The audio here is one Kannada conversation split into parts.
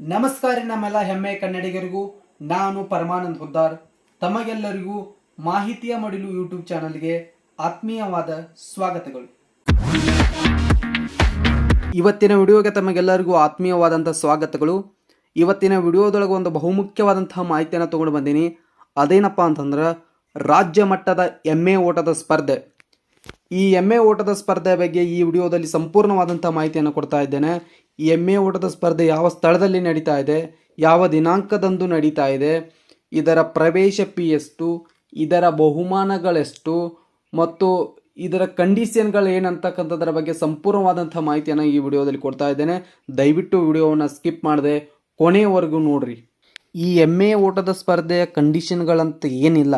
ನಮಸ್ಕಾರ ನಮ್ಮೆಲ್ಲ ಹೆಮ್ಮೆ ಕನ್ನಡಿಗರಿಗೂ, ನಾನು ಪರಮಾನಂದ್ ಹುದ್ದಾರ್. ತಮಗೆಲ್ಲರಿಗೂ ಮಾಹಿತಿಯ ಮಡಿಲು ಯೂಟ್ಯೂಬ್ ಚಾನಲ್ಗೆ ಆತ್ಮೀಯವಾದ ಸ್ವಾಗತಗಳು. ಇವತ್ತಿನ ವಿಡಿಯೋಗೆ ತಮಗೆಲ್ಲರಿಗೂ ಆತ್ಮೀಯವಾದಂಥ ಸ್ವಾಗತಗಳು. ಇವತ್ತಿನ ವಿಡಿಯೋದೊಳಗೆ ಒಂದು ಬಹುಮುಖ್ಯವಾದಂತಹ ಮಾಹಿತಿಯನ್ನು ತೊಗೊಂಡು ಬಂದೀನಿ. ಅದೇನಪ್ಪ ಅಂತಂದ್ರೆ, ರಾಜ್ಯ ಮಟ್ಟದ ಎಮ್ಮೆ ಓಟದ ಸ್ಪರ್ಧೆ. ಈ ಎಮ್ಮೆ ಓಟದ ಸ್ಪರ್ಧೆ ಬಗ್ಗೆ ಈ ವಿಡಿಯೋದಲ್ಲಿ ಸಂಪೂರ್ಣವಾದಂಥ ಮಾಹಿತಿಯನ್ನು ಕೊಡ್ತಾ ಇದ್ದೇನೆ. ಈ ಎಮ್ಮೆ ಓಟದ ಸ್ಪರ್ಧೆ ಯಾವ ಸ್ಥಳದಲ್ಲಿ ನಡೀತಾ ಇದೆ, ಯಾವ ದಿನಾಂಕದಂದು ನಡೀತಾ ಇದೆ, ಇದರ ಪ್ರವೇಶ ಪಿ ಎಷ್ಟು, ಇದರ ಬಹುಮಾನಗಳೆಷ್ಟು ಮತ್ತು ಇದರ ಕಂಡೀಷನ್ಗಳು ಏನಂತಕ್ಕಂಥದ್ರ ಬಗ್ಗೆ ಸಂಪೂರ್ಣವಾದಂಥ ಮಾಹಿತಿಯನ್ನು ಈ ವಿಡಿಯೋದಲ್ಲಿ ಕೊಡ್ತಾ ಇದ್ದೇನೆ. ದಯವಿಟ್ಟು ವಿಡಿಯೋವನ್ನು ಸ್ಕಿಪ್ ಮಾಡದೆ ಕೊನೆಯವರೆಗೂ ನೋಡ್ರಿ. ಈ ಎಮ್ಮೆ ಓಟದ ಸ್ಪರ್ಧೆಯ ಕಂಡೀಷನ್ಗಳಂತ ಏನಿಲ್ಲ.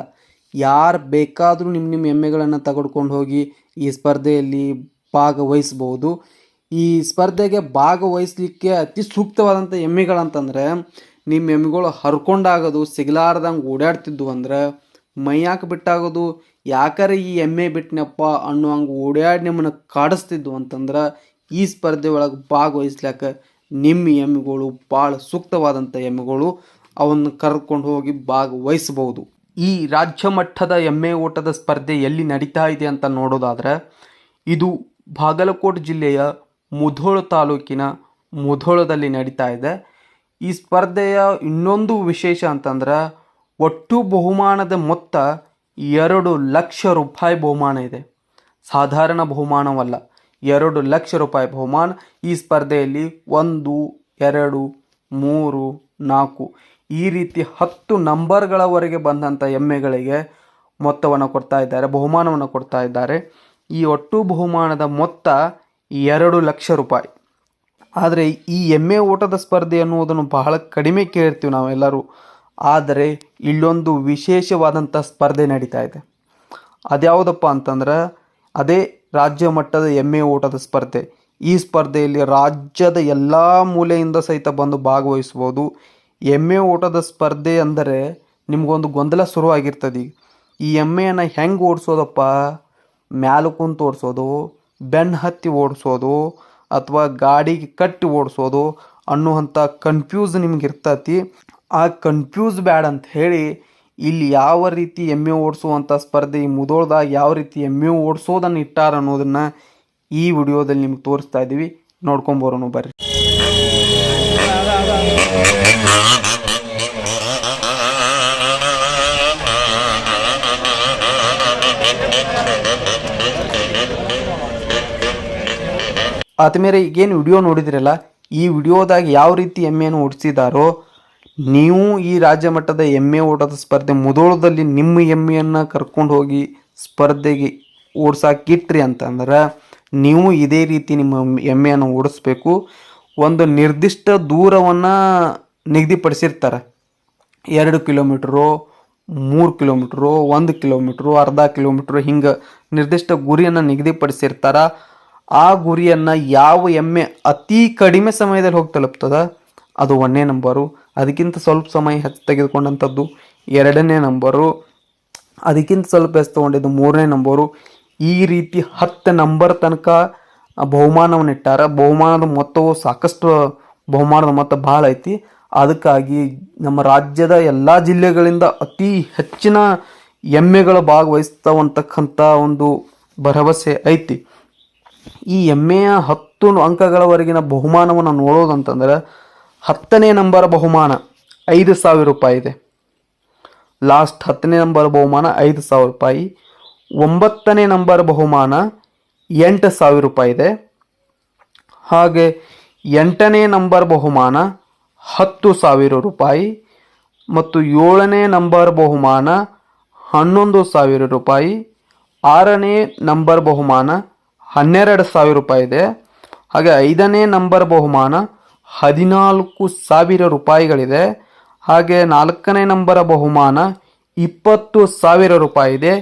ಯಾರು ಬೇಕಾದರೂ ನಿಮ್ಮ ನಿಮ್ಮ ಎಮ್ಮೆಗಳನ್ನು ತಗೊಡ್ಕೊಂಡು ಹೋಗಿ ಈ ಸ್ಪರ್ಧೆಯಲ್ಲಿ ಭಾಗವಹಿಸ್ಬೋದು. ಈ ಸ್ಪರ್ಧೆಗೆ ಭಾಗವಹಿಸಲಿಕ್ಕೆ ಅತಿ ಸೂಕ್ತವಾದಂಥ ಎಮ್ಮೆಗಳಂತಂದರೆ ನಿಮ್ಮ ಎಮ್ಮೆಗಳು ಹರ್ಕೊಂಡಾಗೋದು, ಸಿಗಲಾರ್ದಂಗೆ ಓಡಾಡ್ತಿದ್ವು ಅಂದ್ರೆ ಮೈಯಾಕೆ ಬಿಟ್ಟಾಗೋದು? ಯಾಕರೆ ಈ ಎಮ್ಮೆ ಬಿಟ್ನಪ್ಪ ಅನ್ನೋ ಹಂಗೆ ಓಡಾಡಿ ನಿಮ್ಮನ್ನು ಕಾಡಿಸ್ತಿದ್ವು ಅಂತಂದ್ರೆ ಈ ಸ್ಪರ್ಧೆ ಒಳಗೆ ಭಾಗವಹಿಸ್ಲಾಕ ನಿಮ್ಮ ಎಮ್ಮೆಗಳು ಭಾಳ ಸೂಕ್ತವಾದಂಥ ಎಮ್ಮೆಗಳು ಅವನ್ನು ಕರ್ಕೊಂಡು ಹೋಗಿ ಭಾಗವಹಿಸಬಹುದು ಈ ರಾಜ್ಯ ಮಟ್ಟದ ಎಮ್ಮೆ ಓಟದ ಸ್ಪರ್ಧೆ ಎಲ್ಲಿ ನಡೀತಾ ಇದೆ ಅಂತ ನೋಡೋದಾದ್ರೆ ಇದು ಬಾಗಲಕೋಟೆ ಜಿಲ್ಲೆಯ ಮುಧೋಳ ತಾಲೂಕಿನ ಮುಧೋಳದಲ್ಲಿ ನಡೀತಾ ಇದೆ. ಈ ಸ್ಪರ್ಧೆಯ ಇನ್ನೊಂದು ವಿಶೇಷ ಅಂತಂದ್ರೆ ಒಟ್ಟು ಬಹುಮಾನದ ಮೊತ್ತ ಎರಡು ಲಕ್ಷ ರೂಪಾಯಿ ಬಹುಮಾನ ಇದೆ. ಸಾಧಾರಣ ಬಹುಮಾನವಲ್ಲ, ಎರಡು ಲಕ್ಷ ರೂಪಾಯಿ ಬಹುಮಾನ ಈ ಸ್ಪರ್ಧೆಯಲ್ಲಿ ಒಂದು, ಎರಡು, ಮೂರು, ನಾಲ್ಕು ಈ ರೀತಿ ಹತ್ತು ನಂಬರ್ಗಳವರೆಗೆ ಬಂದಂಥ ಎಮ್ಮೆಗಳಿಗೆ ಮೊತ್ತವನ್ನು ಕೊಡ್ತಾ ಇದ್ದಾರೆ, ಬಹುಮಾನವನ್ನು ಕೊಡ್ತಾ ಇದ್ದಾರೆ. ಈ ಒಟ್ಟು ಬಹುಮಾನದ ಮೊತ್ತ ಎರಡು ಲಕ್ಷ ರೂಪಾಯಿ. ಆದರೆ ಈ ಎಮ್ಮೆ ಓಟದ ಸ್ಪರ್ಧೆ ಅನ್ನುವುದನ್ನು ಬಹಳ ಕಡಿಮೆ ಕೇಳ್ತೀವಿ ನಾವೆಲ್ಲರೂ ಆದರೆ ಇಲ್ಲೊಂದು ವಿಶೇಷವಾದಂಥ ಸ್ಪರ್ಧೆ ನಡೀತಾ ಇದೆ. ಅದ್ಯಾವುದಪ್ಪ ಅಂತಂದ್ರೆ ಅದೇ ರಾಜ್ಯ ಮಟ್ಟದ ಎಮ್ಮೆ ಓಟದ ಸ್ಪರ್ಧೆ. ಈ ಸ್ಪರ್ಧೆಯಲ್ಲಿ ರಾಜ್ಯದ ಎಲ್ಲ ಮೂಲೆಯಿಂದ ಸಹಿತ ಬಂದು ಭಾಗವಹಿಸ್ಬೋದು ಎಮ್ಮೆ ಓಟದ ಸ್ಪರ್ಧೆ ಅಂದರೆ ನಿಮಗೊಂದು ಗೊಂದಲ ಶುರುವಾಗಿರ್ತದೆ. ಈ ಎಮ್ಮೆಯನ್ನು ಹೆಂಗೆ ಓಡಿಸೋದಪ್ಪ? ಮ್ಯಾಲ ಕುಂತು ಓಡಿಸೋದು ಬೆನ್ನು ಹತ್ತಿ ಓಡಿಸೋದು ಅಥವಾ ಗಾಡಿಗೆ ಕಟ್ಟಿ ಓಡಿಸೋದು ಅನ್ನುವಂಥ ಕನ್ಫ್ಯೂಸ್ ನಿಮ್ಗೆ ಇರ್ತೈತಿ. ಆ ಕನ್ಫ್ಯೂಸ್ ಬ್ಯಾಡ್ ಅಂತ ಹೇಳಿ ಇಲ್ಲಿ ಯಾವ ರೀತಿ ಎಮ್ಮೆ ಓಡಿಸುವಂಥ ಸ್ಪರ್ಧೆ, ಈ ಮುದೋಳ್ದಾಗ ಯಾವ ರೀತಿ ಎಮ್ಮೆ ಓಡಿಸೋದನ್ನು ಇಟ್ಟಾರ ಅನ್ನೋದನ್ನು ಈ ವಿಡಿಯೋದಲ್ಲಿ ನಿಮ್ಗೆ ತೋರಿಸ್ತಾ ಇದ್ದೀವಿ. ನೋಡ್ಕೊಂಬರೋನು ಬರ್ರಿ. ಆದ್ಮೇಲೆ ಈಗೇನು ವಿಡಿಯೋ ನೋಡಿದ್ರಲ್ಲ, ಈ ವಿಡಿಯೋದಾಗ ಯಾವ ರೀತಿ ಎಮ್ಮೆಯನ್ನು ಓಡಿಸಿದಾರೋ, ನೀವು ಈ ರಾಜ್ಯ ಮಟ್ಟದ ಎಮ್ಮೆ ಓಟದ ಸ್ಪರ್ಧೆ, ಮುದೋಳದಲ್ಲಿ ನಿಮ್ಮ ಎಮ್ಮೆಯನ್ನು ಕರ್ಕೊಂಡು ಹೋಗಿ ಸ್ಪರ್ಧೆಗೆ ಓಡಿಸಾಕಿಟ್ರಿ ಅಂತಂದ್ರೆ, ನೀವು ಇದೇ ರೀತಿ ನಿಮ್ಮ ಎಮ್ಮೆಯನ್ನು ಓಡಿಸ್ಬೇಕು. ಒಂದು ನಿರ್ದಿಷ್ಟ ದೂರವನ್ನು ನಿಗದಿಪಡಿಸಿರ್ತಾರೆ. ಎರಡು ಕಿಲೋಮೀಟ್ರು, ಮೂರು ಕಿಲೋಮೀಟ್ರು, ಒಂದು ಕಿಲೋಮೀಟ್ರು, ಅರ್ಧ ಕಿಲೋಮೀಟ್ರು, ಹಿಂಗೆ ನಿರ್ದಿಷ್ಟ ಗುರಿಯನ್ನು ನಿಗದಿಪಡಿಸಿರ್ತಾರ. ಆ ಗುರಿಯನ್ನು ಯಾವ ಎಮ್ಮೆ ಅತಿ ಕಡಿಮೆ ಸಮಯದಲ್ಲಿ ಹೋಗಿ ತಲುಪ್ತದ? ಅದು ಒಂದನೇ ನಂಬರು. ಅದಕ್ಕಿಂತ ಸ್ವಲ್ಪ ಸಮಯ ಹೆಚ್ಚು ತೆಗೆದುಕೊಂಡಂಥದ್ದು ಎರಡನೇ ನಂಬರು. ಅದಕ್ಕಿಂತ ಸ್ವಲ್ಪ ಹೆಚ್ಚು ತೊಗೊಂಡಿದ್ದು ಮೂರನೇ ನಂಬರು. ಈ ರೀತಿ ಹತ್ತು ನಂಬರ್ ತನಕ ಬಹುಮಾನವನ್ನು ಇಟ್ಟಾರ. ಬಹುಮಾನದ ಮೊತ್ತವು ಸಾಕಷ್ಟು ಬಹುಮಾನದ ಮೊತ್ತ ಭಾಳ ಐತಿ. ಅದಕ್ಕಾಗಿ ನಮ್ಮ ರಾಜ್ಯದ ಎಲ್ಲ ಜಿಲ್ಲೆಗಳಿಂದ ಅತಿ ಹೆಚ್ಚಿನ ಎಮ್ಮೆಗಳು ಭಾಗವಹಿಸ್ತಾವಂತಕ್ಕಂಥ ಒಂದು ಭರವಸೆ ಐತಿ. ಈ ಎಮ್ಮೆಯ ಹತ್ತು ಅಂಕಗಳವರೆಗಿನ ಬಹುಮಾನವನ್ನು ನೋಡೋದಂತಂದರೆ ಹತ್ತನೇ ನಂಬರ್ ಬಹುಮಾನ ಐದು ಸಾವಿರ ರೂಪಾಯಿ ಇದೆ. ಲಾಸ್ಟ್ ಹತ್ತನೇ ನಂಬರ್ ಬಹುಮಾನ ಐದು ಸಾವಿರ ರೂಪಾಯಿ. ಒಂಬತ್ತನೇ ನಂಬರ್ ಬಹುಮಾನ ಎಂಟು ಸಾವಿರ ರೂಪಾಯಿ ಇದೆ. ಹಾಗೆ ಎಂಟನೇ ನಂಬರ್ ಬಹುಮಾನ ಹತ್ತು ಸಾವಿರ ರೂಪಾಯಿ ಮತ್ತು ಏಳನೇ ನಂಬರ್ ಬಹುಮಾನ ಹನ್ನೊಂದು ಸಾವಿರ ರೂಪಾಯಿ. ಆರನೇ ನಂಬರ್ ಬಹುಮಾನ ಹನ್ನೆರಡು ಸಾವಿರ ರೂಪಾಯಿ ಇದೆ. ಹಾಗೆ ಐದನೇ ನಂಬರ್ ಬಹುಮಾನ ಹದಿನಾಲ್ಕು ಸಾವಿರ ರೂಪಾಯಿಗಳಿದೆ. ಹಾಗೆ ನಾಲ್ಕನೇ ನಂಬರ ಬಹುಮಾನ ಇಪ್ಪತ್ತು ಸಾವಿರ ರೂಪಾಯಿ ಇದೆ.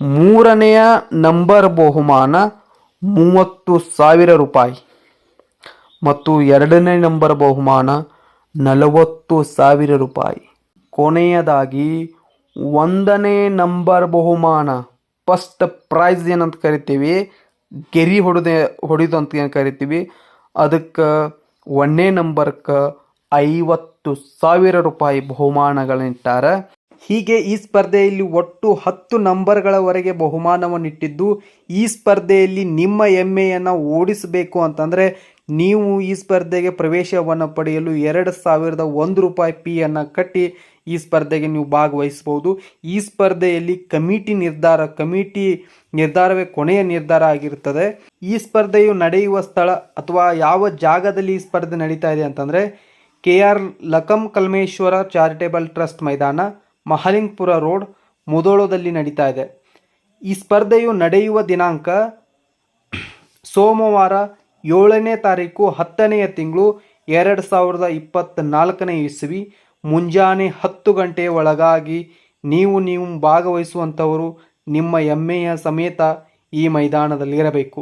ಮೂರನೆಯ ನಂಬರ್ ಬಹುಮಾನ ಮೂವತ್ತು ಸಾವಿರ ರೂಪಾಯಿ. ಮತ್ತು ಎರಡನೇ ನಂಬರ್ ಬಹುಮಾನ ನಲವತ್ತು ಸಾವಿರ ರೂಪಾಯಿ. ಕೊನೆಯದಾಗಿ ಒಂದನೇ ನಂಬರ್ ಬಹುಮಾನ ಫಸ್ಟ್ ಪ್ರೈಸ್ ಏನಂತ ಕರಿತೀವಿ. ಗೆರಿ ಹೊಡೆದೆ, ಹೊಡೆದು ಅಂತ ಏನು ಕರಿತೀವಿ? ಅದಕ್ಕೆ ಒಂದನೇ ನಂಬರ್ಕ್ಕೆ ಐವತ್ತು ಸಾವಿರ ರೂಪಾಯಿ ಬಹುಮಾನಗಳನ್ನಿಟ್ಟಾರ ಹೀಗೆ ಈ ಸ್ಪರ್ಧೆಯಲ್ಲಿ ಒಟ್ಟು ಹತ್ತು ನಂಬರ್ಗಳವರೆಗೆ ಬಹುಮಾನವನ್ನಿಟ್ಟಿದ್ದು, ಈ ಸ್ಪರ್ಧೆಯಲ್ಲಿ ನಿಮ್ಮ ಎಮ್ಮೆಯನ್ನು ಓಡಿಸಬೇಕು ಅಂತಂದರೆ ನೀವು ಈ ಸ್ಪರ್ಧೆಗೆ ಪ್ರವೇಶವನ್ನು ಪಡೆಯಲು ಎರಡು ಸಾವಿರದ ಒಂದು ರೂಪಾಯಿ ಪಿಯನ್ನು ಕಟ್ಟಿ ಈ ಸ್ಪರ್ಧೆಗೆ ನೀವು ಭಾಗವಹಿಸಬಹುದು. ಈ ಸ್ಪರ್ಧೆಯಲ್ಲಿ ಕಮಿಟಿ ನಿರ್ಧಾರ, ಕಮಿಟಿ ನಿರ್ಧಾರವೇ ಕೊನೆಯ ನಿರ್ಧಾರ ಆಗಿರುತ್ತದೆ. ಈ ಸ್ಪರ್ಧೆಯು ನಡೆಯುವ ಸ್ಥಳ ಅಥವಾ ಯಾವ ಜಾಗದಲ್ಲಿ ಈ ಸ್ಪರ್ಧೆ ನಡೀತಾ ಇದೆ ಅಂತಂದರೆ ಕೆ ಆರ್ ಲಕಂ ಕಲ್ಮೇಶ್ವರ ಚಾರಿಟೇಬಲ್ ಟ್ರಸ್ಟ್ ಮೈದಾನ, ಮಹಲಿಂಗ್ಪುರ ರೋಡ್, ಮುದೋಳದಲ್ಲಿ ನಡೀತಾ ಇದೆ. ಈ ಸ್ಪರ್ಧೆಯು ನಡೆಯುವ ದಿನಾಂಕ ಸೋಮವಾರ ಏಳನೇ ತಾರೀಕು, ಹತ್ತನೆಯ ತಿಂಗಳು, ಎರಡು ಸಾವಿರದ ಇಪ್ಪತ್ತ್ನಾಲ್ಕನೇ ಇಸವಿ. ಮುಂಜಾನೆ ಹತ್ತು ಗಂಟೆಯ ಒಳಗಾಗಿ ನೀವು ನೀವು ಭಾಗವಹಿಸುವಂಥವರು ನಿಮ್ಮ ಎಮ್ಮೆಯ ಸಮೇತ ಈ ಮೈದಾನದಲ್ಲಿ ಇರಬೇಕು.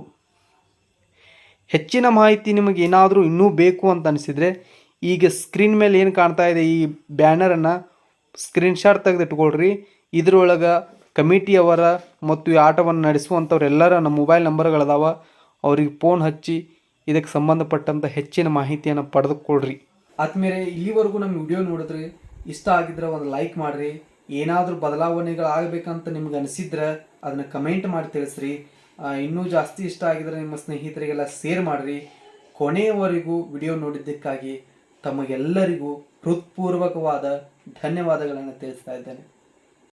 ಹೆಚ್ಚಿನ ಮಾಹಿತಿ ನಿಮಗೆ ಏನಾದರೂ ಇನ್ನೂ ಬೇಕು ಅಂತ ಅನಿಸಿದರೆ ಈಗ ಸ್ಕ್ರೀನ್ ಮೇಲೆ ಏನು ಕಾಣ್ತಾ ಇದೆ ಈ ಬ್ಯಾನರನ್ನು ಸ್ಕ್ರೀನ್ಶಾಟ್ ತೆಗೆದಿಟ್ಕೊಳ್ರಿ. ಇದರೊಳಗೆ ಕಮಿಟಿಯವರ ಮತ್ತು ಈ ಆಟವನ್ನು ನಡೆಸುವಂಥವ್ರೆಲ್ಲರ ನಮ್ಮ ಮೊಬೈಲ್ ನಂಬರ್ಗಳದಾವ ಅವ್ರಿಗೆ ಫೋನ್ ಹಚ್ಚಿ ಇದಕ್ಕೆ ಸಂಬಂಧಪಟ್ಟಂಥ ಹೆಚ್ಚಿನ ಮಾಹಿತಿಯನ್ನು ಪಡೆದುಕೊಳ್ರಿ. ಆದ್ಮೇಲೆ ಇಲ್ಲಿವರೆಗೂ ನಮ್ಮ ವಿಡಿಯೋ ನೋಡಿದ್ರೆ ಇಷ್ಟ ಆಗಿದ್ರೆ ಒಂದು ಲೈಕ್ ಮಾಡಿರಿ. ಏನಾದರೂ ಬದಲಾವಣೆಗಳು ಆಗಬೇಕಂತ ನಿಮ್ಗೆ ಅನಿಸಿದ್ರೆ ಅದನ್ನು ಕಮೆಂಟ್ ಮಾಡಿ ತಿಳಿಸ್ರಿ. ಇನ್ನೂ ಜಾಸ್ತಿ ಇಷ್ಟ ಆಗಿದ್ರೆ ನಿಮ್ಮ ಸ್ನೇಹಿತರಿಗೆಲ್ಲ ಶೇರ್ ಮಾಡಿರಿ. ಕೊನೆಯವರೆಗೂ ವಿಡಿಯೋ ನೋಡಿದ್ದಕ್ಕಾಗಿ ತಮಗೆಲ್ಲರಿಗೂ ಹೃತ್ಪೂರ್ವಕವಾದ ಧನ್ಯವಾದಗಳನ್ನು ತಿಳಿಸ್ತಾ ಇದ್ದೇನೆ.